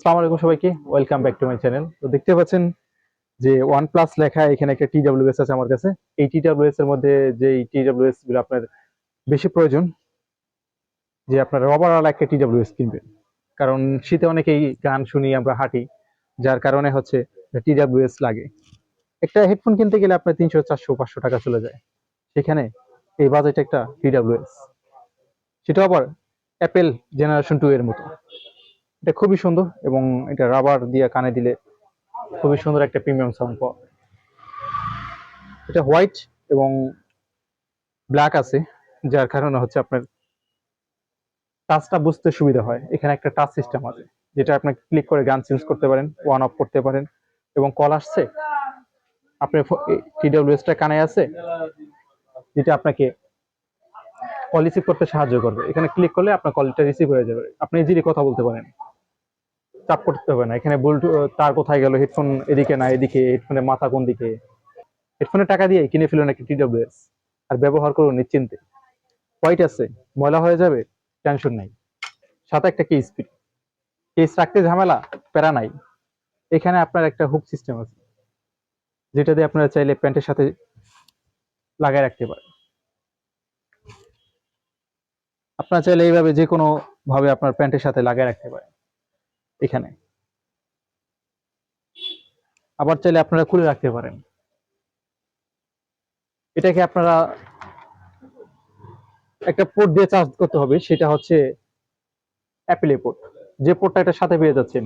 আসসালামু আলাইকুম সবাইকে। Welcome back to my channel তো দেখতে পাচ্ছেন যে ওয়ান প্লাস লেখা এখানে একটা টিডাব্লিউএস আছে আমার কাছে। এই টিডাব্লিউএস এর মধ্যে যে টিডাব্লিউএসগুলো আপনার বেশি প্রয়োজন, যে আপনার রবার ওয়ালা একটা টিডাব্লিউএস কিনবেন। কারণ শীতে অনেকেই গান শুনি, আমরা হাঁটি, যার কারণে হচ্ছে টিডাব্লিউএস লাগে। একটা হেডফোন কিনতে গেলে আপনার তিনশো, চারশো, পাঁচশো টাকা চলে যায়। সেখানে এই বাজেট একটা টিডাব্লিউএস সেটা আবার অ্যাপেল জেনারেশন টু এর মতো। এটা খুবই সুন্দর এবং এটা রাবার দিয়ে কানে দিলে খুবই সুন্দর একটা প্রিমিয়াম সাউন্ড পাওয়া। এটা হোয়াইট এবং ব্ল্যাক আছে, যার কারণে হচ্ছে আপনার টাচটা বুঝতে সুবিধা হয়। এখানে একটা টাচ সিস্টেম আছে, যেটা আপনি ক্লিক করে গান চেঞ্জ করতে পারেন ওয়ান অফ করতে পারেন এবং কল আসছে আপনার টিডব্লিউএসটা কানে আছে, যেটা আপনাকে কল রিসিভ করতে সাহায্য করবে। এখানে ক্লিক করলে আপনার কলটা রিসিভ হয়ে যাবে। আপনি ইজিলি কথা বলতে পারেন চাপ করতে হবে না। এখানে বলটু তার কোথায় গেল? হেডফোন এদিকে না, এদিকে। হেডফোনের মাথা কোন দিকে? হেডফোনের টাকা দিয়ে কিনে ফেলুন একটা টিডব্লিউএস আর ব্যবহার করুন নিশ্চিন্তে। হোয়াইট আছে, ময়লা হয়ে যাবে টেনশন নাই। সাথে একটা কেস ফ্রি কেস রাখতে ঝামেলা, প্যারা নাই। এখানে আপনার একটা হুক সিস্টেম আছে। যেটা দিয়ে আপনারা চাইলে প্যান্টের সাথে লাগায় রাখতে পারেন। আপনারা চাইলে এইভাবে যে কোনো ভাবে আপনার প্যান্টের সাথে লাগিয়ে রাখতে পারেন। এখানে। আবার চাইলে আপনারা খুলে রাখতে পারেন। এটাকে আপনারা একটা পোর্ট দিয়ে চার্জ করতে হবে, সেটা হচ্ছে অ্যাপেল পোর্ট। যে পোর্টটা এটার সাথে পেয়ে যাচ্ছেন,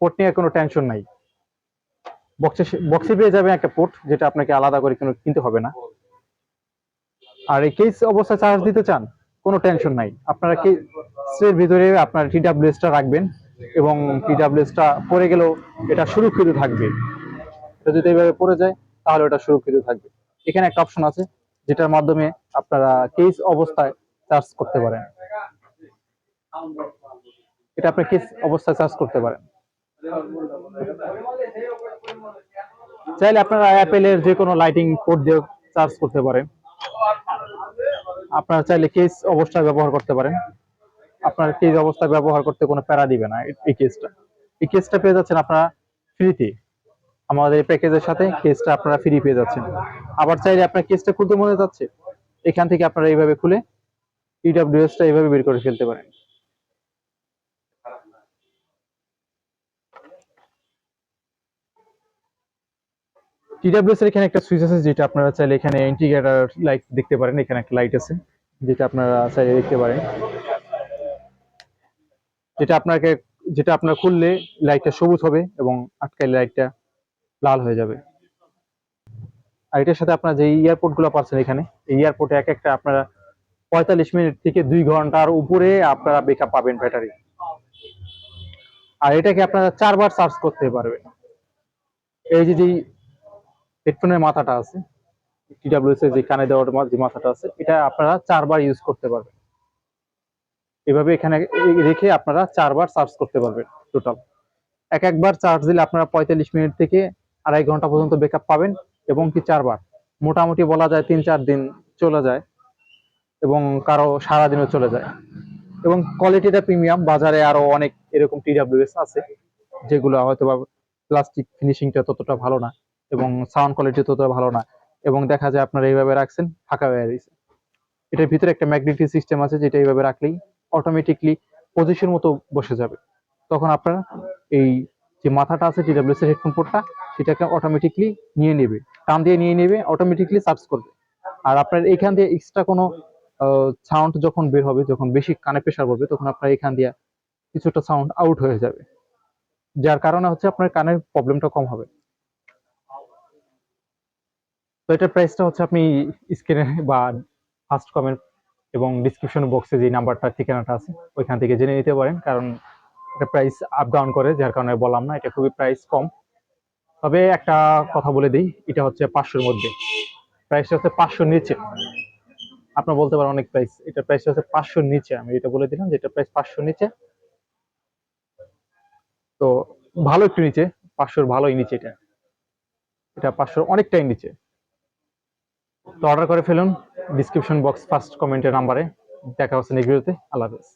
পোর্ট নিয়ে কোনো টেনশন নাই। বক্সে বক্সে পেয়ে যাবেন একটা পোর্ট, যেটা আপনাকে আলাদা করে কোনো কিনতে হবে না। আর এই কেস অবস্থায় চার্জ দিতে চান, কোনো টেনশন নাই। আপনারা কেসের ভিতরে আপনার টিডাব্লিউএস টা রাখবেন। এবং টিডাব্লিউএস টা পড়ে গেলেও এটা সুরক্ষিত থাকবে। যদি এইভাবে পড়ে যায়, তাহলে এটা সুরক্ষিত থাকবে। এখানে একটা অপশন আছে, যেটার মাধ্যমে আপনারা কেস অবস্থায় চার্জ করতে পারেন। এটা আপনি কেস অবস্থায় চার্জ করতে পারেন। চাইলে আপনারা অ্যাপেলের যে কোনো লাইটিং পোর্ট দিয়ে চার্জ করতে পারেন। আপনারা চাইলে কেস অবস্থায় ব্যবহার করতে পারেন। আপনার কেস অবস্থায় ব্যবহার করতে কোনো প্যারা দিবে না এই- কেসটা এই কেসটা পেয়ে যাচ্ছেন আপনারা ফ্রিতে আমাদের এই প্যাকেজের সাথে কেসটা আপনারা ফ্রি পেয়ে যাচ্ছেন। আবার চাইলে আপনার কেসটা খুলতে মনে যাচ্ছে। এখান থেকে আপনারা এইভাবে খুলে ইডাব্লিউএস টা এইভাবে বের করে ফেলতে পারেন। টিডাব্লিউএস এর এখানে একটা সুইচ আছে যেটা আপনারা চাইলে এখানে ইন্টিগ্রেটর লাইট দেখতে পারেন। এখানে একটা লাইট আছে যেটা আপনারা চাইলে দেখতে পারেন। যেটা আপনাকে, যেটা আপনার খুললে লাইটটা সবুজ হবে এবং আটকাইলে লাইটটা লাল হয়ে যাবে। আর এটার সাথে আপনার যে এয়ারপোর্টগুলো পাচ্ছেন এখানে, এই এয়ারপোর্টে এক একটা আপনারা পঁয়তাল্লিশ মিনিট থেকে দুই ঘণ্টার উপরে আপনারা বেকআপ পাবেন ব্যাটারি আর এটাকে আপনারা চারবার চার্জ করতে পারবেন। এই যে যে হেডফোনের মাথাটা আছে টিডাব্লিউএস এর যে কানে দেওয়ার যে মাথাটা আছে, এটা আপনারা চারবার ইউজ করতে পারবেন। এভাবে এখানে রেখে আপনারা চারবার চার্জ করতে পারবেন টোটাল এক একবার চার্জ দিলে আপনারা পঁয়তাল্লিশ মিনিট থেকে আড়াই ঘণ্টা পর্যন্ত বেকআপ পাবেন এবং কি চারবার। মোটামুটি বলা যায় তিন চার দিন চলে যায় এবং কারও সারাদিনও চলে যায়। এবং কোয়ালিটিটা প্রিমিয়াম বাজারে আরও অনেক এরকম টিডাব্লিউএস আছে, যেগুলো হয়তো বা প্লাস্টিক ফিনিশিংটা ততটা ভালো না এবং সাউন্ড কোয়ালিটি ততটা ভালো না এবং দেখা যায় আপনারা এইভাবে রাখছেন, ফাঁকা হয়ে রয়েছে। এটার ভিতরে একটা ম্যাগনেটিক সিস্টেম আছে, যেটা এইভাবে রাখলেই অটোমেটিকলি পজিশন মতো বসে যাবে। তখন আপনার এই যে মাথাটা আছে টিডাব্লিউএস এর হেডফোন পোর্টটা সেটাকে অটোমেটিকলি নিয়ে নেবে। টান দিয়ে নিয়ে নেবে অটোমেটিকলি সার্চ করবে। আর আপনার এখান দিয়ে এক্সট্রা কোনো সাউন্ড যখন বের হবে, যখন বেশি কানে প্রেশার পড়বে, তখন আপনার এখান দিয়ে কিছুটা সাউন্ড আউট হয়ে যাবে। যার কারণে হচ্ছে আপনার কানের প্রবলেমটা কম হবে। তো এটার প্রাইসটা হচ্ছে আপনি স্ক্রিনে বা ফার্স্ট কমেন্ট এবং ডিসক্রিপশন বক্সে যে নাম্বারটা ঠিকানাটা আছে, ওইখান থেকে জেনে নিতে পারেন। কারণ এটা প্রাইস আপ ডাউন করে, যার কারণে বললাম না, এটা খুবই প্রাইস কম। তবে একটা কথা বলে দিই, এটা হচ্ছে পাঁচশোর মধ্যে। প্রাইসটা হচ্ছে পাঁচশোর নিচে। আপনার বলতে পারেন অনেক প্রাইস এটা প্রাইস হচ্ছে পাঁচশোর নিচে। আমি এটা বলে দিলাম যে এটা প্রাইস পাঁচশোর নিচে। তো ভালো একটু নিচে, পাঁচশোর ভালোই নিচে এটা। এটা পাঁচশোর অনেকটাই নিচে। তো অর্ডার করে ফেলুন ডিসক্রিপশন বক্স ফার্স্ট কমেন্টের নাম্বারে দেখা হচ্ছে নেক্সট ভিডিওতে আল্লাহ হাফেজ।